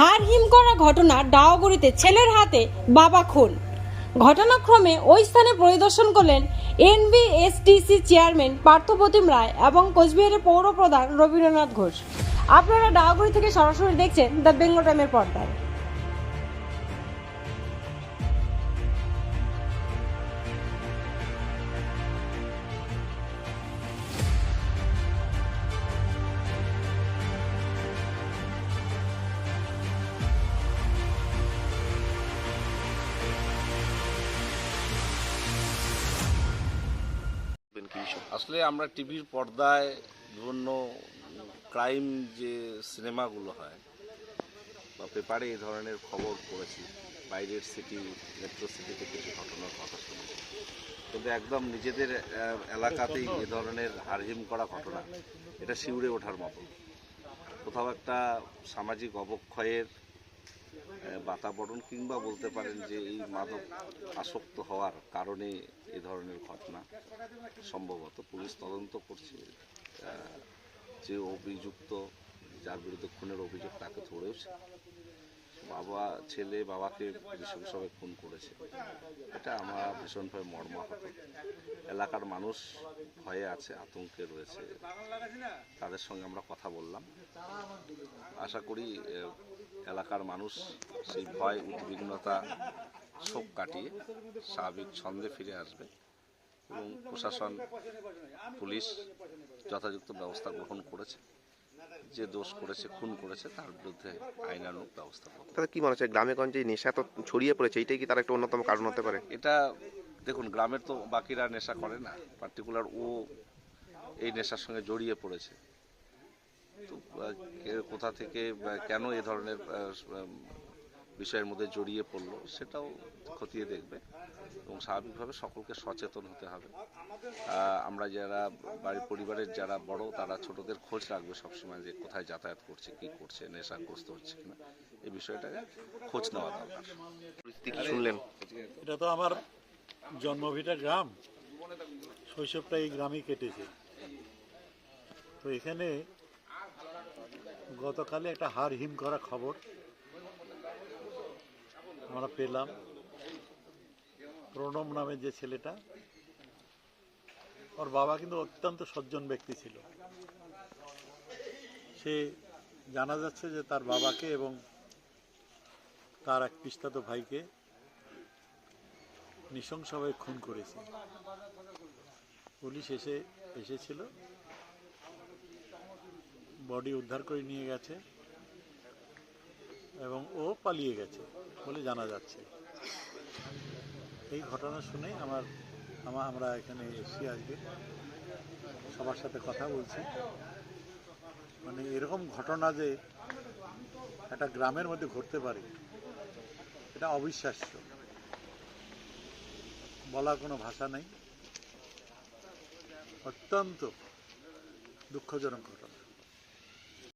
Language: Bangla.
হার হিম করা ঘটনা ডাওগুড়িতে ছেলের হাতে বাবা খুন। ঘটনাক্রমে ওই স্থানে পরিদর্শন করলেন এনবিএসটিসি চেয়ারম্যান পার্থপ্রতিম রায় এবং কোচবিহারের পৌর প্রধান রবীন্দ্রনাথ ঘোষ। আপনারা ডাওগুড়ি থেকে সরাসরি দেখছেন দ্য বেঙ্গল টাইমের পর্দায়। আসলে আমরা টিভির পর্দায় বিভিন্ন ক্রাইম যে সিনেমাগুলো হয়, বা পেপারে এই ধরনের খবর পড়েছি, বাইরের সিটি মেট্রো সিটিতে কিছু ঘটনার কথা শুনেছি। কিন্তু একদম নিজেদের এলাকাতেই এ ধরনের হারহিম করা ঘটনা, এটা শিউরে ওঠার মতো কোথাও একটা সামাজিক অবক্ষয়ের বাতাবরণ কিংবা বলতে পারেন যে এই মাদক আসক্ত হওয়ার কারণে এ ধরনের ঘটনা সম্ভবত পুলিশ তদন্ত করছে। যে অভিযুক্ত, যার বিরুদ্ধে খুনের অভিযোগ তাকে ধরেওছে বাবা, ছেলে বাবাকে নৃশংসভাবে খুন করেছে। এটা আমরা ভীষণভাবে মর্মাহত। এলাকার মানুষ ভয়ে আছে, আতঙ্কে রয়েছে। তাদের সঙ্গে আমরা কথা বললাম। আশা করি এলাকার মানুষ সেই ভয়, উদ্বিগ্নতা শোক কাটিয়ে স্বাভাবিক ছন্দে ফিরে আসবে এবং প্রশাসন, পুলিশ যথাযথ ব্যবস্থা গ্রহণ করেছে। যে দোষ করেছে খুন করেছে তার বিরুদ্ধে আইনানুগ ব্যবস্থা তাহলে কি মনে হচ্ছে গ্রামে গঞ্জে নেশা তো ছড়িয়ে পড়েছে এটাই কি তার একটা অন্যতম কারণ হতে পারে? এটা দেখুন গ্রামের তো বাকিরা নেশা করে না পার্টিকুলার ও এই নেশার সঙ্গে জড়িয়ে পড়েছে। তো কোথা থেকে কেন এ ধরনের বিষয়ের মধ্যে জড়িয়ে পড়ল সেটাও খতিয়ে দেখবে এবং স্বাভাবিকভাবে সকলকে সচেতন হতে হবে। আমরা যারা বাড়ির পরিবারের যারা বড় তারা ছোটদের খোঁজ রাখবে সবসময় যে কোথায় যাতায়াত করছে কি করছে নেশাগ্রস্ত হচ্ছে কিনা। এই বিষয়টাকে খোঁজ নেওয়া দরকার। শুনলেন? এটা তো আমার জন্মভিটা গ্রাম। শৈশবটা এই গ্রামেই কেটেছে। তো এখানে গতকালে একটা হার হিম করা খবর। আমরা পেলাম। প্রণব নামে যে ছেলেটা, ওর বাবা কিন্তু অত্যন্ত সজ্জন ব্যক্তি ছিল। সে জানা যাচ্ছে যে তার বাবাকে এবং তার এক পিস্তাতো ভাইকে নৃশংসভাবে খুন করেছে। পুলিশ এসে, এসেছিল। বডি উদ্ধার করে নিয়ে গেছে এবং ও পালিয়ে গেছে। বলে জানা যাচ্ছে। এই ঘটনা শুনে আমার, আমা- আমরা এখানে এসেছি আজকে সবার সাথে কথা বলছি। মানে এরকম ঘটনা যে একটা গ্রামের মধ্যে ঘটতে পারে, এটা অবিশ্বাস্য। বলার কোনো ভাষা নেই। অত্যন্ত দুঃখজনক ঘটনা।